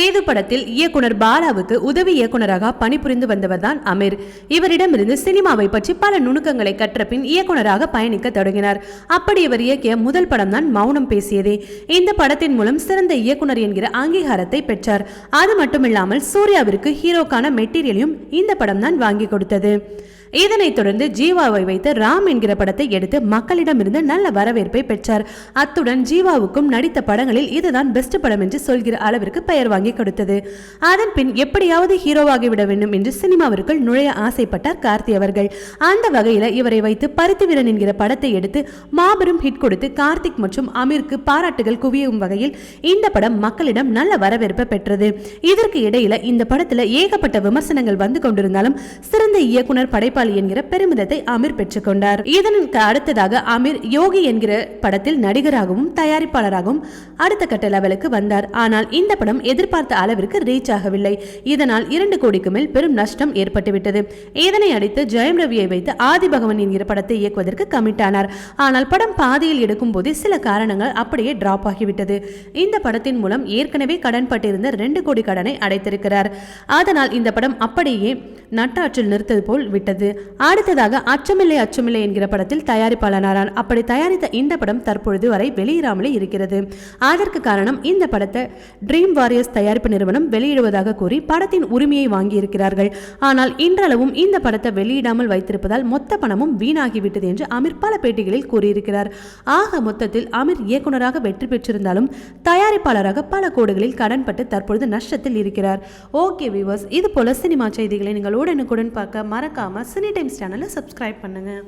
சேது படத்தில் இயக்குனர் பாலாவுக்கு உதவி இயக்குனராக பணிபுரிந்து வந்தவர் தான் அமீர். இவரிடமிருந்து சினிமாவை பற்றி பல நுணுக்கங்களை கற்ற பின் இயக்குனராக பயணிக்க தொடங்கினார். அப்படி இவர் இயக்கிய முதல் படம் தான் மௌனம் பேசியதே. இந்த படத்தின் மூலம் சிறந்த இயக்குனர் என்கிற அங்கீகாரத்தை பெற்றார். அது மட்டுமில்லாமல் சூர்யாவிற்கு ஹீரோக்கான மெட்டீரியலையும் இந்த படம் தான் வாங்கி கொடுத்தது. இதனைத் தொடர்ந்து ஜீவாவை வைத்து ராம் என்கிற படத்தை எடுத்து மக்களிடமிருந்து நல்ல வரவேற்பை பெற்றார். அத்துடன் ஜீவாவுக்கும் நடித்த படங்களில் இதுதான் பெஸ்ட் படம் என்று சொல்கிற அளவிற்கு பெயர் வாங்கி கொடுத்தது. அதன் பின் எப்படியாவது ஹீரோவாகி விட வேண்டும் என்று சினிமாவிற்குள் நுழைய ஆசைப்பட்டார் கார்த்தி அவர்கள். அந்த வகையில் இவரை வைத்து பருத்தி வீரன் என்கிற படத்தை எடுத்து மாபெரும் ஹிட் கொடுத்து கார்த்திக் மற்றும் அமீருக்கு பாராட்டுகள் குவியும் வகையில் இந்த படம் மக்களிடம் நல்ல வரவேற்பை பெற்றது. இதற்கு இடையில இந்த படத்துல ஏகப்பட்ட விமர்சனங்கள் வந்து கொண்டிருந்தாலும் சிறந்த இயக்குனர் படைப்பாளி என்கிற பெருமிதத்தை அமீர் பெற்றுக்கொண்டார். இதனுக்கு அடுத்ததாக அமீர் யோகி என்கிற படத்தில் நடிகராகவும் தயாரிப்பாளராகவும் அடுத்த கட்ட லெவலுக்கு வந்தார். ஆனால் இந்த படம் எதிர்பார்த்த அளவிற்கு ரீச் ஆகவில்லை. இதனால் இரண்டு கோடிக்கு மேல் பெரும் நஷ்டம் ஏற்பட்டுவிட்டது. இதனை அடித்து ஜெயம் ரவியை வைத்து ஆதிபகவன் என்கிற படத்தை இயக்குவதற்கு கமிட் ஆனார். ஆனால் படம் பாதியில் எடுக்கும் போதே சில காரணங்கள் அப்படியே டிராப் ஆகிவிட்டது. இந்த படத்தின் மூலம் ஏற்கனவே கடன் பட்டிருந்த ரெண்டு கோடி கடனை அடைத்திருக்கிறார். அதனால் இந்த படம் அப்படியே நட்டாற்றில் நிறுத்தது போல் விட்டது. அடுத்ததாக அச்சமில்லை அச்சமில்லை என்கிற படத்தில் தயாரிப்பாளனாரான் அப்படி தயாரித்த இந்த படம் தற்பொழுது வரை வெளியிடாமலே இருக்கிறது. அதற்கு காரணம் இந்த படத்தை ட்ரீம் வாரியர்ஸ் தயாரிப்பு நிறுவனம் வெளியிடுவதாக கூறி படத்தின் உரிமையை வாங்கியிருக்கிறார்கள். ஆனால் இன்றளவும் இந்த படத்தை வெளியிடாமல் வைத்திருப்பதால் மொத்த பணமும் வீணாகிவிட்டது என்று அமீர் பல பேட்டிகளில் கூறியிருக்கிறார். ஆக மொத்தத்தில் அமீர் இயக்குநராக வெற்றி பெற்றிருந்தாலும் தயாரிப்பாளராக பல கோடுகளில் கடன்பட்டு தற்பொழுது நஷ்டத்தில் இருக்கிறார். ஓகே வியூவர்ஸ் இது போல சினிமா செய்திகளை நீங்கள் உடனுக்குடன் பார்க்க மறக்காம சினி டைம்ஸ் சேனலை சப்ஸ்கிரைப் பண்ணுங்கள்